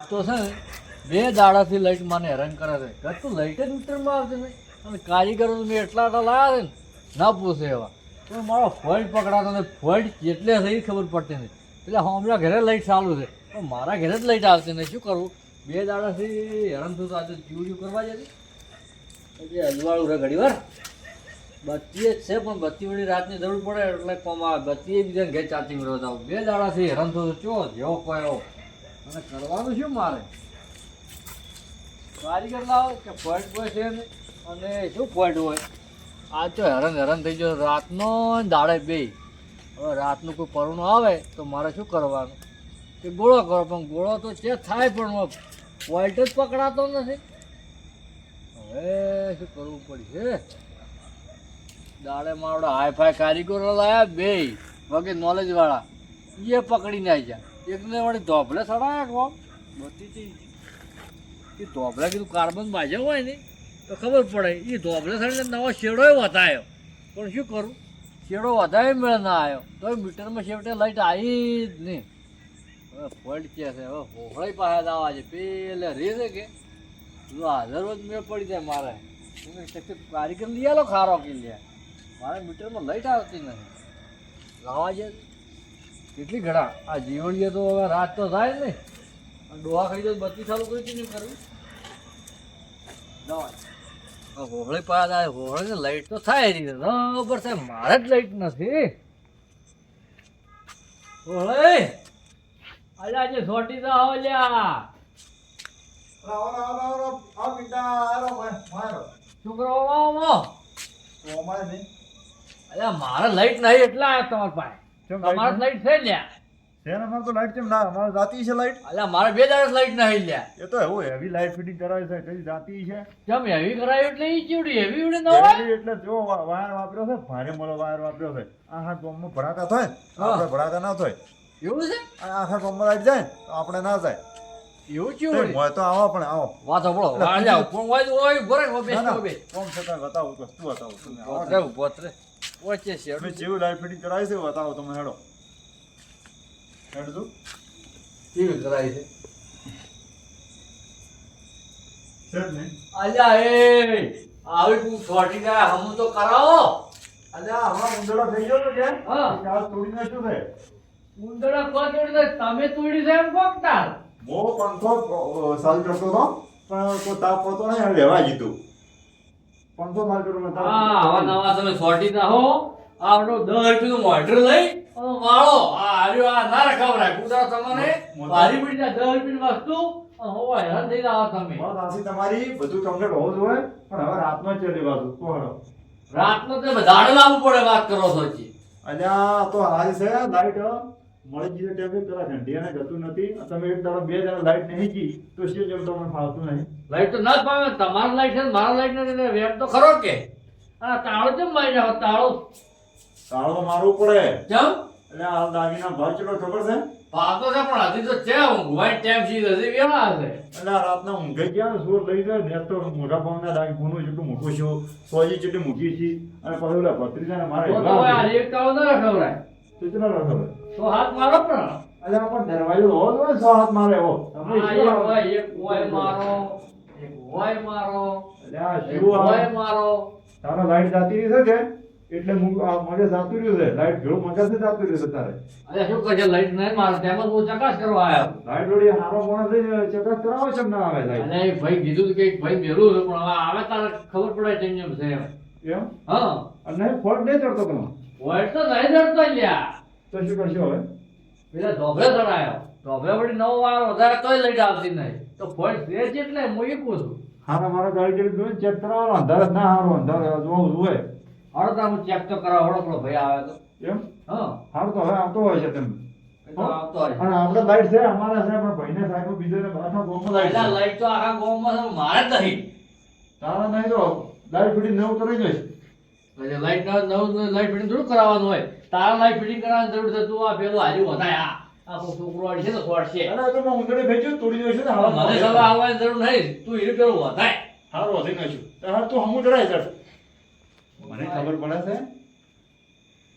તો છે ને, બે દાડાથી લાઈટ મને હેરાન કરે છે. ઘર તો લાઈટ જ મીટરમાં આવતી નહીં અને કારીગરો મેં એટલા આટલા લાવ્યા છે ને, ના પૂછે એવા. તો મારો ફોલ્ટ પકડાતો ને, ફોલ્ટ જેટલે થઈ ખબર પડતી નહીં એટલે હમણાં ઘરે લાઈટ ચાલુ છે. પણ મારા ઘરે જ લાઈટ આવતી નહીં શું કરવું બે દાડાથી હેરાન થયું આજે જીવડ્યું કરવા જતી પછી અજવાળું રહે ઘડી વાર. બત્તી જ છે, પણ બત્તી વળી રાતની જરૂર પડે એટલે કોમ આવે. બત્તી બીજાને ઘેર ચાચી મેળવતા બે દાડાથી હેરાન થયું ચો જેવો કયો અને કરવાનું શું મારે? કારીગર લાવો કે છે ને? અને શું પોઈન્ટ હોય? આ તો હેરાન હેરાન થઈ ગયો. રાતનો દાડે બે. હવે રાતનું કોઈ પરુણું આવે તો મારે શું કરવાનું? કે ગોળો કરો, પણ ગોળો તો છે થાય, પણ પોઈન્ટ જ પકડાતો નથી. હવે શું કરવું પડશે? દાડે મારો હાઈફાઈ કારીગરો લાયા, બે. વગે નોલેજવાળા એ પકડીને આવી જાય એકને વળી ધોબલે ચડાયા કોમ બધી એ ધોબલે કીધું કાર્બન બાજે હોય ને, તો ખબર પડે એ ધોબલે સડીને નવો શેડોય વધાયો. પણ શું કરું? શેડો વધારે મેળ ના આવ્યો તો મીટરમાં છેવટે લાઈટ આવી જ નહીં. હવે ફોલ્ટ છે, હવે હોહળાઈ પાસે દાવા છે. પેલે રે છે કે? હાજર રોજ મેળ પડી જાય મારે. કારીગર લઈ આલો ખારો કે લે મારે મીટરમાં લાઈટ આવતી નથી. લાવવા છે. કેટલી ઘડા? આ જીવણીએ તો હવે રાત તો થાય જ ને ડોહા ખાઈ તો બત્તી ચાલુ કરી હતી ને કરવી હોળે પાસ આ હોળે લાઈટ તો થાય રીતે બરાબર થાય મારે જ લાઈટ નથી. હોળે! અલ્યા આજે સોટી તો આવો લ્યા. છોકરો નહીં. અલ્યા મારે લાઈટ નહીં એટલે આવ્યો તમારા પાસે. તમારે લાઈટ છે લ્યા. અલ્યા મારે બે દાડે લાઈટ નહીં લ્યા. એ તો એવું હેવી લાઇટ ફિટિંગ કરાવી છે કઈ જાતી છે? કેમ હેવી કરાયું એટલે ઈ ચીવડી હેવી ઉડે ન હોય. એટલે જો વાયર વાપર્યો છે ભારે મોલો વાયર વાપર્યો છે. થાય આપણે ભડાકા ના થાય. એવું છે? આખા ગામમાં લાઈટ જાય તો આપણે ના જાય એવું ચીવડી. હોય તો આવો પણ આવો. વાત સાંભળો વાળ જાઓ પણ હોય તો હોય ઊભો બે ના, ના. બે. કોમ છતાં બતાવું બતાવું તમે આવો વચ્ચે છે અમે જેવું લાઈટ ફિટિંગ કરાવી છે બતાવો તમે હેડો. હેડજો. કેવી કરાય છે? અલ્યા એ આવી તું છોટી જાય હમ તો કરાવો. અલ્યા હમણાં ઉંદરડો થઈ ગયો તો કે હા. ચાર તોડી નાખ્યું છે. ઉંદરા કો તોડી તમે તોડી છે એમ કોક તાર. સાલ કરતો હતો પણ કોઈ તાપ પડતો નહીં અને લેવા જીતું. પાંચસો સાલ કરતો હા આવા નવા તમે સોટી ના હો. આપણો દસ રૂપિયાનું મોટર લઈ વાળો. આ હાર્યો આ ના રખાવરાય કુતરા તમને. મારી પડી દસ રૂપિયા વસ્તુ હોવા હેરાન થઈ જાવ તમે. તમારી બધું કમ્પ્લીટ હોવું જોઈએ પણ હવે રાતમાં જ ચલી બાજુ. તો હેડો રાતનો તે લાવવું પડે વાત કરો છો અલ્યા તો હારી છે લાઈટ મળી ગઈ ટેબલેટ પેલા ઘંટી જતું નથી. તમે એક દાડો બે દાડો લાઈટ નહીં ગઈ તો શું જેમ તમને ફાવતું નહીં. લાઈટ તો ના જ પામે તમારો લાઈટ છે મારો લાઈટ નથી વેમ તો ખરો કે. આ તાળો કેમ મારી જાવ તાળો. તાળો મારવું પડે. કેમ? એટલે આ દાગીના ભાવ કેટલો ખબર છે? પાતો છે પણ હજી તો છે ઊંઘવાય ટાઈમ સી હજી વેલા હશે એટલે આ રાતના ઊંઘે ગયા સુર લઈ જાય ને તો મોટા પાવના દાગી ફોનું જેટલું મૂકું છું સોજી જેટલી મૂકી છે. અને પછી ઓલા ભત્રીજાને મારે એક તાળો ના રખવરાય તો કેટલા રાખો તો હાથ મારો પણ. અલે પણ દરવાજો હોવો જોઈએ સો હાથ મારે એવો. તમે શું એક હોય એક હોય મારો એક હોય મારો. અલે આ શું હોય મારો. તારો લાઈટ જાતી રહી છે એટલે હું આ મને જાતું રહ્યું છે. લાઈટ ભેળું મગજ જાતું રહ્યું છે તારે. અરે શું કહે લાઈટ નહીં મારે. તેમ જ હું ચકાસ કરવા આવ્યો લાઈટ વળી હારો માણસ ચકાસ કરાવો છે ના આવે લાઈટ? અરે ભાઈ કીધું કે ભાઈ મેલું છે પણ આવે તારે ખબર પડે કેમ કેમ છે એમ. એમ? હા. અને ફોટ નહીં ચડતો કોણ ફોટ તો નહીં ચડતો લ્યા. તો શું કરશો હવે? પેલા ધોબરે ચડાયો ધોબરે વળી નવ વાર વધારે કોઈ લાઈટ આવતી નહીં. તો ફોઈટ છે જ એટલે હું એ પૂછું. હારા મારા ગાડી જેવી જોઈને ચેક કરાવવાનો. અંધારે ના હારો અંધારે જોવું જોઈએ હારો તો હું ચેક તો કરાવ હળો ભાઈ આવે તો. એમ? હા. હારો તો હવે આવતો હોય છે તમે. હોય આપણે લાઈટ છે અમારા છે પણ ભાઈને સાહેબ બીજો ને આખા ગોમ લાઈટ લાઈટ તો આખા ગોમમાં મારે જ નહીં. તારા નહીં તો લાઈટ ફૂટી ન ઉતરી જઈશ એટલે લાઈટ ના નવું લાઈટ ફિટિંગ થોડું કરાવવાનું હોય. તારા લાઈટ ફિટિંગ કરાવવાની જરૂર છે તું આ પેલો હાજુ વધાય આ. આ છોકરો છે છે. તો ઊંધડી ભેજ્યું તોડી જઈશ ને હવે મને સવા આવવાની જરૂર નહીં. તું એ પેલું વધાય હારો વધી નાખ્યું તારે તું હમું ડરાય છે. મને ખબર પડે છે?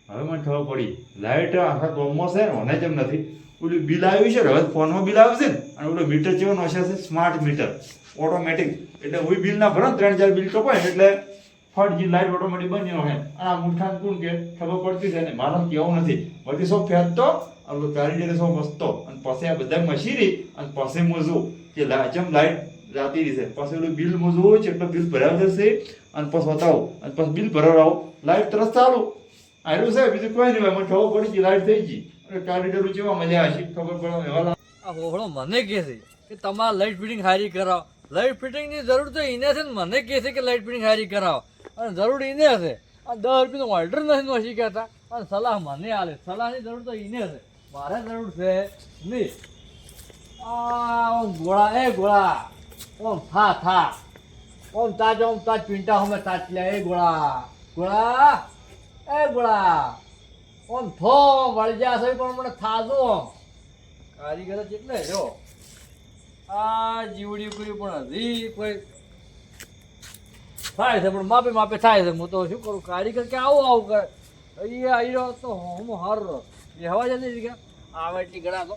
હવે મને ખબર પડી. લાઈટ આખા ગામમાં છે ને મને જેમ નથી. ઓલું બિલ આવ્યું છે હવે ફોનમાં બિલ આવશે ને અને ઓલું મીટર જેવો હશે છે સ્માર્ટ મીટર ઓટોમેટિક એટલે હું બિલ ના ભરો ત્રણ ચાર બિલ કપાય એટલે ફટ જે લાઈટ ઓટોમેટિક બની રહે અને આ મુઠાન કોણ કે? ખબર પડતી છે ને. મારે કેવું નથી. બધી સો ફેંકતો અને કારીગરે સો મસ્તો અને પછી આ બધા મશીરી અને પછી મોજું કે જેમ લાઈટ રાતી છે. પછી ઓલું બિલ મોજું છે એટલે બિલ ભરાવી જશે. અને પછી બતાવો. અને પછી બિલ ભરાવો લાઈટ તરત ચાલુ. આવ્યું છે બીજું કોઈ નહીં મને ખબર પડી ગઈ લાઈટ થઈ ગઈ. અને કારીગરો જેવા મજા હશે? ખબર પડે. એવા મને કહે છે કે તમારા લાઈટ ફિટિંગ હારી કરાવો. લાઇટ ફિટિંગની જરૂર તો એને છે ને મને કહે છે કે લાઇટ ફિટિંગ હારી કરાવો. અને જરૂર એને હશે આ દસ રૂપિયાનો ઓર્ડર નથી નથી કહેતા. અને સલાહ મને આલે. સલાહની જરૂર તો એને હશે મારે જરૂર છે નહીં. આ ગોળા, એ ગોળા. ઓમ થા થા. ઓમ તાજ ઓમ તાજ પિંટા હમે તાચલ્યા એ ગોળા. ગોળા. એ ગોળા. ઓમ થો વળજા છે પણ મને થાજો ઓમ. કારીગર જ જો. આ જીવડી કર્યું પણ હજી કોઈ થાય છે પણ માપે માપે થાય છે. હું તો શું કરું કારીગર કે આવું આવું કરે. અહીંયા આવી રહ્યો તો હું હાર રહ્યો એ હવા જ નથી કે આવે એટલી ગળા તો.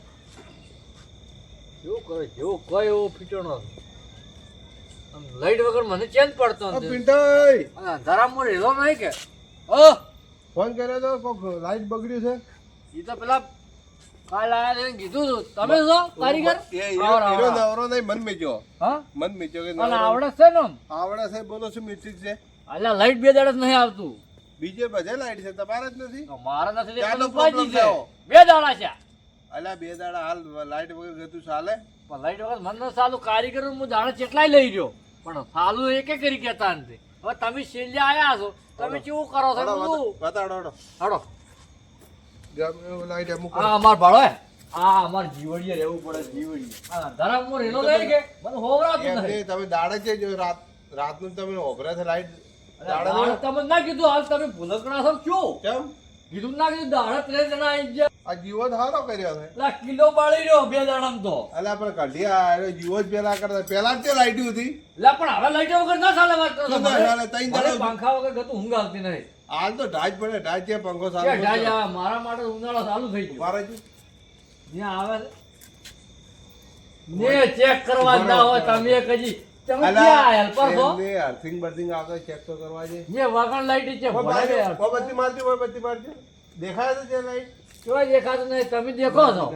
જેવું કરે જેવું કોઈ એવો ફીટો નથી લાઈટ વગર મને ચેન પડતો પિંટાઈ! અંધારામાં રહેલો નહીં કે? ઓ ફોન કર્યો તો લાઈટ બગડ્યું છે? એ તો પેલા ને કીધું તમે છો કારીગર? હીરો નવરો નહીં મન મેચ્યો. હા? મન મેચ્યો કે આવડે છે ને આવડે છે બોલો શું મીઠી છે? અલ્યા લાઈટ બે દાડા નહીં આવતું. બીજે બધે લાઈટ છે તમારે જ નથી? મારા નથી ક્યાંનો એટલે ઉપાજી problem છે. થયો? બે દાડા છે. અલ્યા બે દાડા હાલ લાઈટ વગર ગતું ચાલે. પણ લાઈટ વગર મને સાલું કારીગર હું દાડે કેટલાય લઈ રહ્યો. પણ સાલું એકે કરી કેતા નથી. હવે તમે છેલ્લે આયા છો. તમે કેવું કરો છો? બતાડો હડો. હડો ગમે લાઈટ અમુક આ અમાર ભાડો હે. આ અમાર જીવડીએ રહેવું પડે જીવડીએ આ ધરામમાં રહેલો નહીં કે? મને હોવરાતું નથી. તમે દાડે છે જો રાત રાતનું તમે ઓભરે છે લાઈટ દાડે દાડે તમે ના કીધું હાલ તમે ભૂલકણા છો શું? કેમ? કીધું ના કીધું દાડે ત્રણ જણા આવી ગયા આ જીવો જ કર્યો છે. એટલે કિલો બાળી રહ્યો બે દાડામાં તો. અલ્યા પણ કઢિયા જીવો જ પેલા કરતા પેલા જ તે લાઈટ હતી. એટલે પણ હવે લાઈટ વગર ના ચાલે વાત કરો દાડો- પંખા વગર ગતું ઊંઘ આવતી નહીં. હાલ તો ઢાજ પડે ઢાજ છે પંખો સારો ઢાજ આવે? મારા માટે ઉનાળો ચાલુ થઈ ગયો. મારે જ ત્યાં આવે ને ચેક કરવા ના હોય તમે કજી તમે ક્યાં હેલ્પર છો? એમને અર્થિંગ બર્થિંગ આવતા ચેક તો કરવા છે. જે વગણ લાઈટ છે ઓય ભરાય બાજુ, યાર. ઓય બત્તી મારજો બત્તી મારજો. દેખાય છે લાઈટ કેવાય દેખાતું નહીં તમે દેખો છો.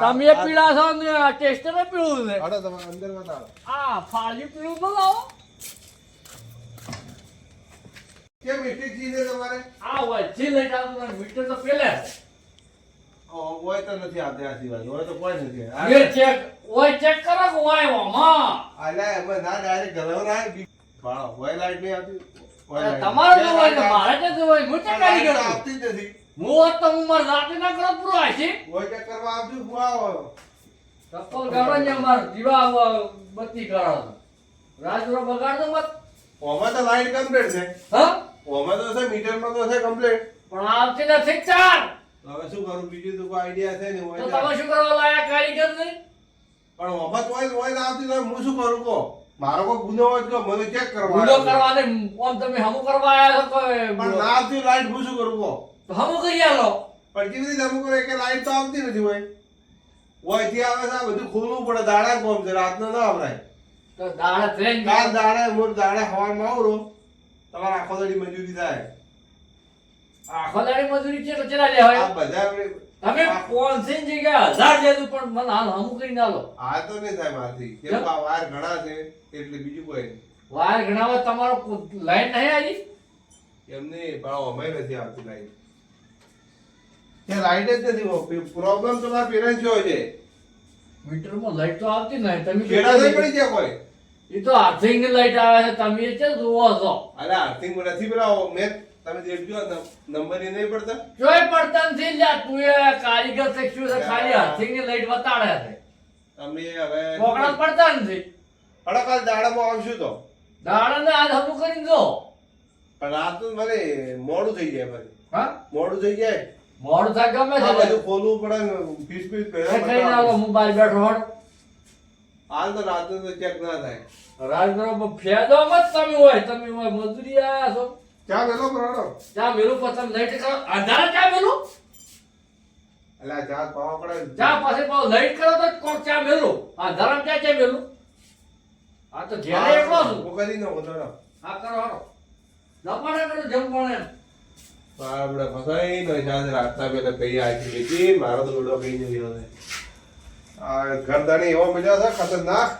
તમે પીળા છો ને ટેસ્ટર પીળું છે. આ ફાળ્યું પીળું બોલાવો. કેમ મીઠી ચીજ છે તમારે? આ હોય જે લઈ જાવ તમારે મીટર તો પેલે. ઓ, તો નથી આવતી આ સિવાય હોય તો કોઈ નથી. એ ચેક ઓય ચેક કરો કે ઓય ઓમાં અલે એમાં ના ડાયરેક્ટ ગલવ બી- બા હોય લાઈટ નહીં આવતી? તમારે જો હોય તો મારે કે જો હોય હું ચેક કરી ગયો આવતી જ નથી. હું હોત તો હું મારી જાતે ના કરો પૂરો હશે ઓય ચેક કરવા આવજો હું આવો. ચપ્પલ કાઢો ને અમાર દીવા બત્તી બત્તી રાજરો બગાડ દો મત ઓમાં તો લાઈટ કમ્પ્લીટ છે. હા? ઓમાં તો છે મીટરમાં તો છે કમ્પ્લીટ પણ આવતી નથી ચાર. હવે શું કરું? બીજું તો કોઈ આઈડિયા છે ને તો તમે શું કરવા લાયા કારીગર ને. પણ ઓમે તો ઓય ઓય આવતી તો હું શું કરું કો મારો કોઈ ગુનો હોય તો મને ચેક કરવા ગુનો કરવા ને ઓમ તમે હમુ કરવા આયા છો પણ ના આવતી લાઈટ હું શું કરું કો તો હમુ કરી આલો. પણ કેવી રીતે અમુક કરે? કે લાઈટ તો આવતી નથી હોય. હોયથી આવે છે આ બધું ખોલવું પડે. દાડા કોમ છે રાતનો ના આવરાય. તો દાડા ટ્રેન કાલ દાડા મોર દાડે હવામાં આવરો. તમારે આખો દાડી મજૂરી થાય. આખો દાડી મજૂરી છે તો ચલા લેવાય? આ બધા તમે પોનસો ની હજાર લેતું પણ મને હાલ હમુ કરીને લો આ તો નહીં થાય કેમ? કે વાર ઘણા છે એટલે બીજું કોઈ વાર ઘણાવા તમારો લાઈન નહીં આવી? એમ નહીં પણ અમાય નથી આવતી લાઈન. ત્યાં લાઈટ જ નથી પ્રોબ્લેમ તો મારા પેરેન્ટ્સ હોય છે. મીટરમાં લાઈટ તો આવતી નહીં. તમે કેડા નહીં પડી ગયા કોઈ? એ તો આર્થિંગ લાઈટ આવે છે તમે એ છે જોવો છો? અરે આર્થિંગ નથી પેલા મેં તમે દેખજો નંબર એ નહીં પડતા? જોઈ પડતા નથી લ્યા તું એ કારીગર છે શું છે ખાલી આર્થિંગની લાઈટ બતાડે છે. તમે હવે પોકડા પડતા નથી હળો કાલ દાડામાં આવશું તો. દાડા ને આજ હમું કરી જો. પણ રાત મને મોડું થઈ જાય મારે હા? મોડું થઈ જાય? મોડું થાય ગમે છે. બધું ખોલવું પડે ફીસ ફીસ પહેલા હું બહાર બેઠો હોડ હાલ તો રાતનું તો ચેક ના થાય. રાજગરો ફેદો મત તમે હોય તમે હોય મજૂરી આયા છો. ચા મેલો બરાડો? ચા મેલું પછી તમે લાઈટ કરો અંધારા ચા મેલું? એટલે આ ચા પાવા પડે ચા પાસે પાવ લાઈટ કરો તો કોક ચા મેલું? આ ધરમ ચા ચા મેલું? આ તો ઘેરે એકલો છું. હું કરી ના. હા કરો હારો નપાડે કરો જેમ આપણે ફસાઈ ને રાતના પેલા કઈ આવી મારો તો લોડો કઈ નહીં એવો મજા છે ખતરનાક.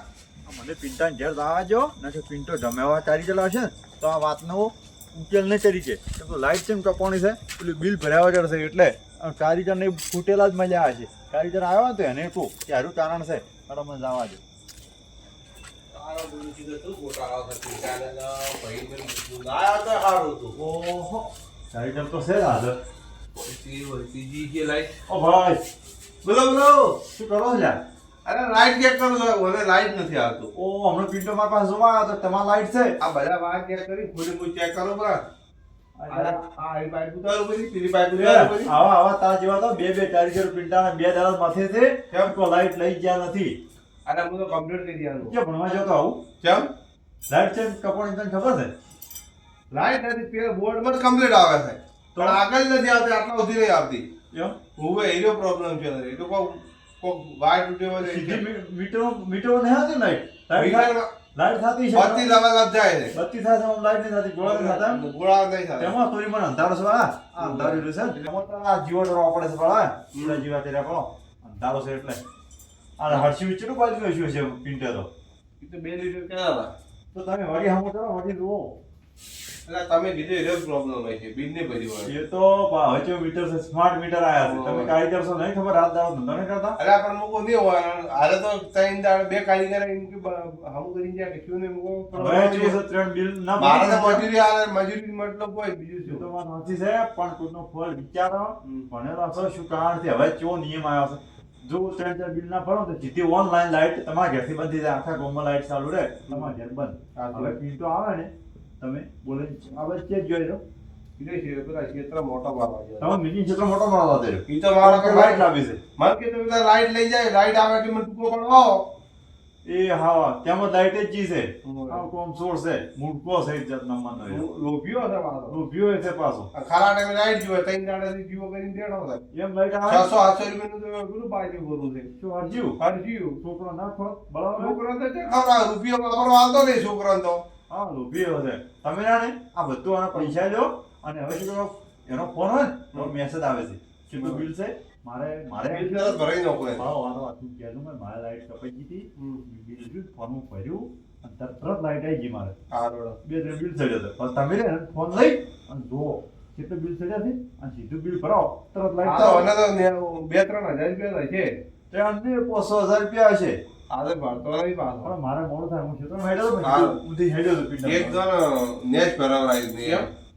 મને પિંટા ઘેર દાવા જો નથી પિંટો જમેવા ચારી ચલાવશે ને તો આ વાતનો ઉકેલ નહીં ચડી છે કેમ કે લાઈટ છે પેલું બિલ ભરાવા જશે એટલે. કારીગરને ફૂટેલા જ મજા આવે છે. કારીગર આવ્યો તો એને કહું કે હારું કારણ છે પણ મને જવા દો. તું ચાલે ને તો તો. છે હાજર વળતી લાઈટ. ઓ ભાઈ. બોલો બોલો. શું કરો છે અરે લાઈટ ચેક કરું છું. હવે લાઈટ નથી આવતું. ઓ હમણાં પિન્ટો મારા પાસે જોવા આવ્યો તો તમારા લાઈટ છે? આ બધા વાત ચેક કરી. ખોલી હું ચેક કરું બરા. આવા આવા તાર જેવા તો બે બે કારીગર પિંટાના બે દાડા માથે છે. કેમ? તો લાઈટ લઈ ગયા નથી. અને હું તો કમ્પ્લીટ કરી દીધું કે ભણવા જતો આવું? કેમ? લાઈટ છે કપડ તને ખબર છે? લાઈટ નથી પેલા બોર્ડમાં કમ્પ્લીટ આવે છે. તો? પણ આગળ નથી આવતી આટલા સુધી નહીં આવતી? હવે એરિયો પ્રોબ્લેમ છે એ તો કોક કોક વાયર તૂટ્યો હોય સીધી મીટર મીટરો નહીં આવતી લાઈટ લાઈટ થાય- છે બત્તી લાવા લાગ જાય છે બત્તી થાય છે લાઈટ નહીં થતી ગોળા નહીં થતા? ગોળા નહીં થાય તેમાં થોડી પણ અંધારો છે આ અંધારું રહ્યું છે એમાં આ જીવન ડરવા પડે છે પણ આ જીવડા જીવા તેરા પણ અંધારો છે એટલે આ હર્ષી વિચરું બાજુ હસ્યું છે પિંટે તો એ તો બે લીટર ક્યાં હતા તો તમે વળી હમો કરો વળી જુઓ એટલે તમે કીધું એનો પ્રોબ્લેમ હોય છે બિલ ને ભરી હોય. એ તો હજુ મીટર છે સ્માર્ટ મીટર આયા છે. તમે કારીગર છો નહીં ખબર રાત દાડો ધંધો નહીં કરતા? અરે પણ મૂકો નહીં હોય હારે તો ત્રણ દાડ બે કારીગર એમ કે હમ કરી જાય કે શું નહીં મૂકો? ત્રણ બિલ ના મારે તો મજૂરી હાલે મજૂરી મતલબ હોય બીજું શું તો વાત નથી છે પણ કોઈનો ફળ વિચારો. ભણેલા છો શું છે? હવે કેવો નિયમ આવ્યો છે? જો ત્રણ ચાર બિલ ના ભરો તો જીતી ઓનલાઈન લાઈટ તમારા ઘેરથી બંધ જાય. આખા ગોમમાં લાઈટ ચાલુ રહે તમારા ઘેર બંધ. હવે બિલ તો આવે ને તમે બોલે આ વચ્ચે જ જોઈ લો. કીધું છે ક્ષેત્ર મોટો પાડવા તમે મિની ક્ષેત્ર મોટો બનાવવા દે ઈ તો મારો કે લાઈટ લાઈટ લાવી છે? મન કે તમે લાઈટ લઈ જાય લાઈટ આવે એટલે મને ટૂંકો પડવાઓ એ હા તેમાં લાઈટ જ છે. આ કોમ સોર્સ છે મૂળકો છે એક જાત નંબરનો છે મારો રૂપિયો છે પાછો. આ ખારા ટાઈમે લાઈટ જોવે ત્રણ દાડાથી જીવો કરીને દેડો થાય એમ લાઈટ આવે? રૂપિયાનું તો પેલું બાજુ ભરવું છે. શું હરજ્યું? છોકરો નાખો બરાબર છોકરો તો છે ખરા રૂપિયો વાપરવા આવતો નહીં છોકરો તો. હા રૂપિયો હશે તમે જાણે આ બધું આના પૈસા લો અને હવે શું એનો ફોન હોય ને મેસેજ આવે છે. કેટલું બિલ છે? મારે મારે બિલ ભરાઈ નાખો હા વાળો આટલું કહેલું મેં મારે લાઈટ કપાઈ ગઈ હતી. બિલ જોયું ફોર્મ ભર્યું અને તરત લાઈટ આવી ગઈ મારે. હા બે ત્રણ બિલ ચડ્યો હતો તમે રે ને ફોન લઈ અને જુઓ કેટલું બિલ ચડ્યા છે? અને સીધું બિલ ભરાવો. તરત લાઈટ ને- બે ત્રણ હજાર રૂપિયા થાય છે. ત્રણ ને પાંચસો હજાર રૂપિયા હશે. આજે ભરતો નહીં પાછો પણ મારે મોડું થાય હું હેડ્યો. હેડ્યો. એક જણ દે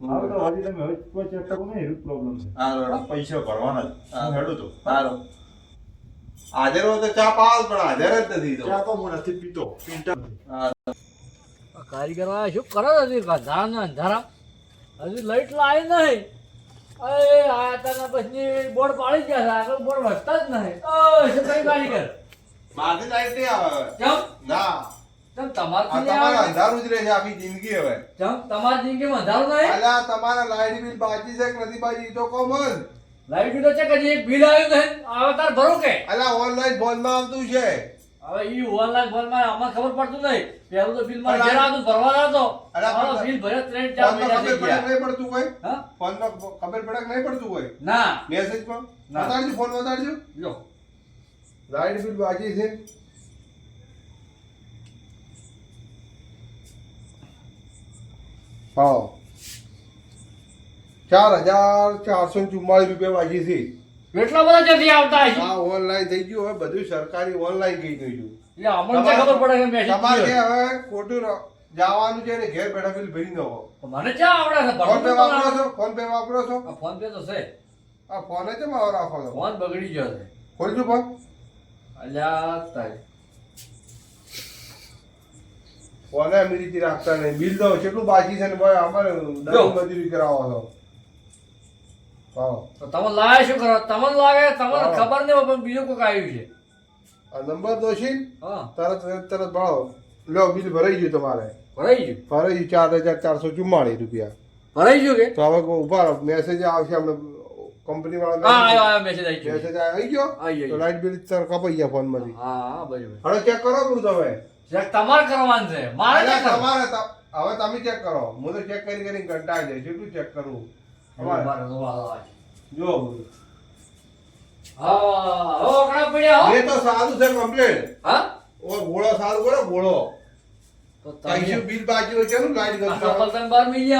હવે તો હજી તમે હવે કોઈ ચેક કરવું નહીં એવું પ્રોબ્લેમ છે. હા પૈસા ભરવાના જ. હા. તો. સારું હાજર હોય તો ચા પાવ પણ હાજર જ નથી તો. ચા તો હું નથી પીતો. પિંટા કારીગર વાળા શું કરો છે હજી? અંધારા. ને હજી લાઈટ લાવી નહીં. અરે આ તને પછી બોર્ડ પાડી ગયા આગળ બોર્ડ વધતા જ નહીં. ઓય શું કઈ કારીગર? મારથી લાઈટ નહીં આવે. કેમ ના. તમારે? અંધારું જ રહે છે આખી જિંદગી હવે. ચમ તમારી જિંદગીમાં અંધારું નહીં અલ્યા તમારા લાઈટ બિલ બાકી છે કે નથી બાકી? તો કોમન લાઈટ બિલ તો છે કે હજી બિલ આવ્યું નહીં આવે તાર ભરો કે? અલ્યા ઓનલાઈન ફોનમાં આવતું છે. હવે ઈ ઓનલાઈન ફોનમાં આમાં ખબર પડતું નહીં. પેલું તો બિલમાં ઘેર આવતું ભરવા આવતો અરે બિલ ભર્યા ત્રણ ચાર મહિના ખબર થઈ પડે ગયા. નહીં પડતું કોઈ હા? ફોનમાં ખબર પડે કે નહીં પડતું કોઈ ના. મેસેજ પર ફોન બતાડજો લો લાઈટ બિલ બાકી છે હા ચાર હજાર ચારસો ચુમ્માળીસ રૂપિયા બાકી છે એટલા બધા જલ્દી આવતા હશે હા ઓનલાઈન થઈ ગયું હવે બધું સરકારી ઓનલાઈન થઈ ગયું છું એટલે અમને ખબર પડે કે મેસેજ તમારે હવે ખોટું જવાનું છે ને ઘેર બેઠા બિલ ભરી દો મને ક્યાં આવડે છે ફોન પે વાપરો છો ફોન પે વાપરો છો આ ફોન પે તો છે આ ફોન જ મારો રાખો છો ફોન બગડી ગયો છે ખોલજો ફોન અલ્યા તારી ફોને અમીરીથી રાખતા નહીં બિલ દો કેટલું બાકી છે ને ભાઈ અમારે દસ મજૂરી કરાવો છો હા તો તમે લાવે શું કરો તમને લાગે તમને ખબર નહીં પણ બીજું કોઈક આવ્યું છે આ નંબર દોશી હા તરત તરત ભરાવો લો બિલ ભરાઈ ગયું તમારે ભરાઈ ગયું ભરાઈ ગયું ચાર હજાર ચારસો ચુમ્માળીસ રૂપિયા ભરાઈ ગયું કે તો હવે ઊભા મેસેજ આવશે આપણે કંપની હા આયો આયો મેસેજ આવી ગયો. મેસેજ આવી ગયો. તો લાઈટ બિલ સર કપાઈ ગયા ફોનમાંથી. હા હા બરાબર. હવે ચેક કરો હું તમે. ચેક તમારે કરવાનું છે મારે ચેક તમારે હવે તમે ચેક કરો. હું તો ચેક કરી કરી કંટાળી જાય. જેટલું ચેક કરું અમારે તો જો. હા હવે કણા પડ્યા હો. એ તો સારું છે કમ્પ્લેટ હા? ઓ ગોળો સારું કરો ગોળો તો તાઈ બિલ બાકી હોય કેનું લાઈટ ગયો કરતા ચપ્પલ તમે બહાર મેલી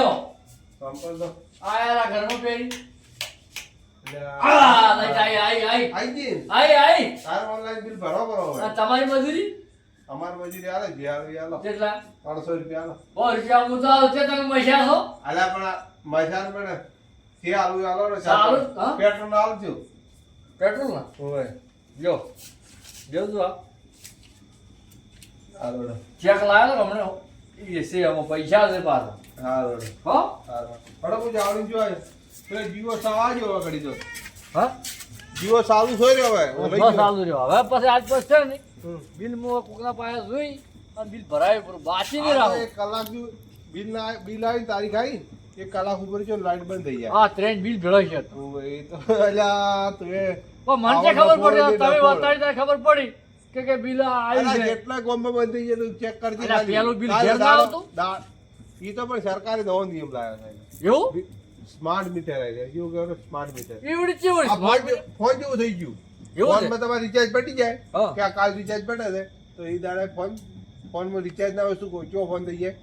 તો આ યાર ઘરમાં પહેરી. એટલે આ લઈ આઈ, આઈ, આઈ. આઈ આઈ, આઈ. તારે ઓનલાઈન બિલ ભરો ભરો આ તમારી મજૂરી? અમાર મજૂરી આલે જે આવે આલો કેટલા ત્રણસો રૂપિયા આલો સો રૂપિયા હું તો તમે મજા છો? આલ્યા પણ આ મજાન પણ તે આલુ આલો ને સારું, હા? પેટ્રોલ આલજો. પેટ્રોલ ના ઓય જો જો આ. હાલો ચેક લાવ્યો હમણાં. એ આમાં પૈસા છે પાછા. હો? હડો હું જાવડી જો આય. પેલા જીવો સાવા હવે તો હા? જીવો સારું સોય રહ્યો હવે રહ્યો પછી આજ પછી છે ને બિલ મો કોકના પાસે જોઈ અને બિલ ભરાય પર. બાકી નહીં રાખો. એક કલાક બિલ ના બિલ આવી તારીખ આવી એક કલાક ઉપર જો લાઈટ બંધ થઈ જાય. હા ત્રણ બિલ ભેળો છે તો. એ તો અલ્યા તું પણ મને ખબર પડી? તમે. બતાવી ત્યારે ખબર પડી કે કે બિલ આવી છે કેટલા ગોમ્બે બંધ થઈ ગયેલું ચેક કરજે. પેલું બિલ ઘેર ના આવતું? એ તો પણ સરકારે નવો નિયમ લાવ્યો છે. એવું? સ્માર્ટ મીટર આવી ગયા કેવું કહેવાય? Smart meter. એવડી ચેવડી આ ફોન જેવું થઈ ગયું. એવું? ફોનમાં તમારે રિચાર્જ પટી જાય. હા. કે આ કાલ રિચાર્જ પટે છે. તો એ દાડે ફોન ફોનમાં રિચાર્જ ના હોય શું કહું? ફોન થઈ જાય?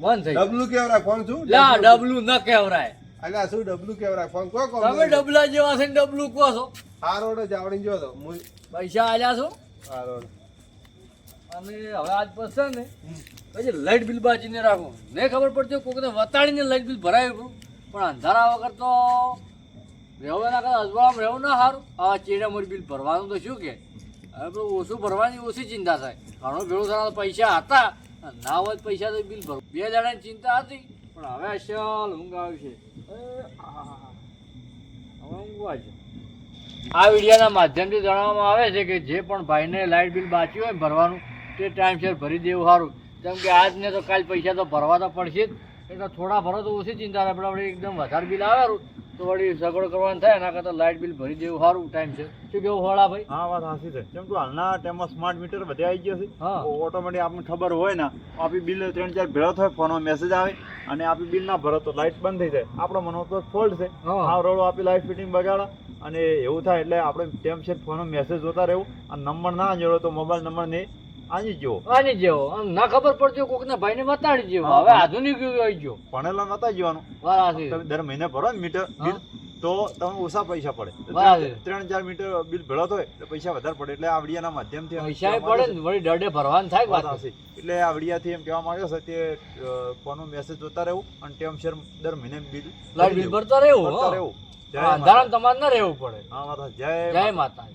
બંધ થઈ ડબલું કેવરાય ફોન શું? લા ડબલું. ન કેવરાય. અલ્યા શું ડબલું કેવરાય ફોન? કો કો તમે ડબલા જેવા છે ને ડબલું કો છો. હારો ને જાવડી જો તો. મું પૈસા આલ્યા છો? હારો ને. અને હવે આજ પછી ને પછી લાઇટ બિલ બાજીને રાખો. ને ખબર પડતી કોકને વતાડીને લાઇટ બિલ ભરાયું પણ અંધારા વગર તો રહેવું એના કરતા અજવાળામાં રહેવું ના સારું. આ ચીડા બિલ ભરવાનું તો શું કે? હવે પેલું ઓછું ભરવાની ઓછી ચિંતા થાય. ઘણું ભેળું થવાના પૈસા હતા ના હોય પૈસા તો બિલ ભરવું બે દાડાની ચિંતા હતી પણ હવે અસલ ઊંઘ આવશે હવે ઊંઘ આવશે આ વિડીયોના માધ્યમથી જણાવવામાં આવે છે કે જે પણ ભાઈને લાઇટ બિલ બાકી હોય ભરવાનું તે ટાઈમસર ભરી દેવું સારું. કેમ કે આજને તો કાલ પૈસા તો ભરવા તો પડશે જ. એટલે થોડા ભરો તો ઓછી ચિંતા રહે પણ આપણે એકદમ વધારે બિલ આવે તો વળી સગવડ કરવાનું થાય એના કરતાં લાઇટ બિલ ભરી દેવું સારું ટાઈમ છે. શું કેવું હોળા ભાઈ? હા વાત સાચી છે. કેમ કે હાલના ટાઈમમાં સ્માર્ટ મીટર બધે આવી ગયા છે. ઓટોમેટિક આપણને ખબર હોય ને આપી બિલ ત્રણ ચાર ભેળો થાય ફોનમાં મેસેજ આવે અને આપી બિલ ના ભરો તો લાઇટ બંધ થઈ જાય. આપણો મનો તો ફોલ્ટ છે. આ રોડો આપી લાઇટ ફિટિંગ બગાડો અને એવું થાય એટલે આપણે ટેમ છે ફોનમાં મેસેજ જોતા રહેવું અને નંબર ના જોડો તો મોબાઈલ નંબર ને આની જો આની જેવો આમ ના ખબર પડતી ના ભાઈ ને બતાડી જેવો હવે આધુનિક યુગ આવી ગયો. ભણેલા નતા જવાનું. તમે દર મહિને ભરો ને મીટર બિલ તો તમને ઓછા પૈસા પડે. ત્રણ ચાર મીટર બિલ ભેળો થાય એટલે પૈસા વધારે પડે. એટલે આવડિયાના માધ્યમથી થી પૈસા પડે ને વળી દરડે ભરવાનું થાય વાત. હશે. એટલે આવડિયાથી એમ કહેવા માંગ્યો છે કે ફોનનો મેસેજ જોતા રહેવું અને ટેમ શેર દર મહિને બિલ બિલ ભરતા રહેવું ભરતા રહેવું. અંધારામાં તમારે ના રહેવું પડે. હા માતા જય જય. માતા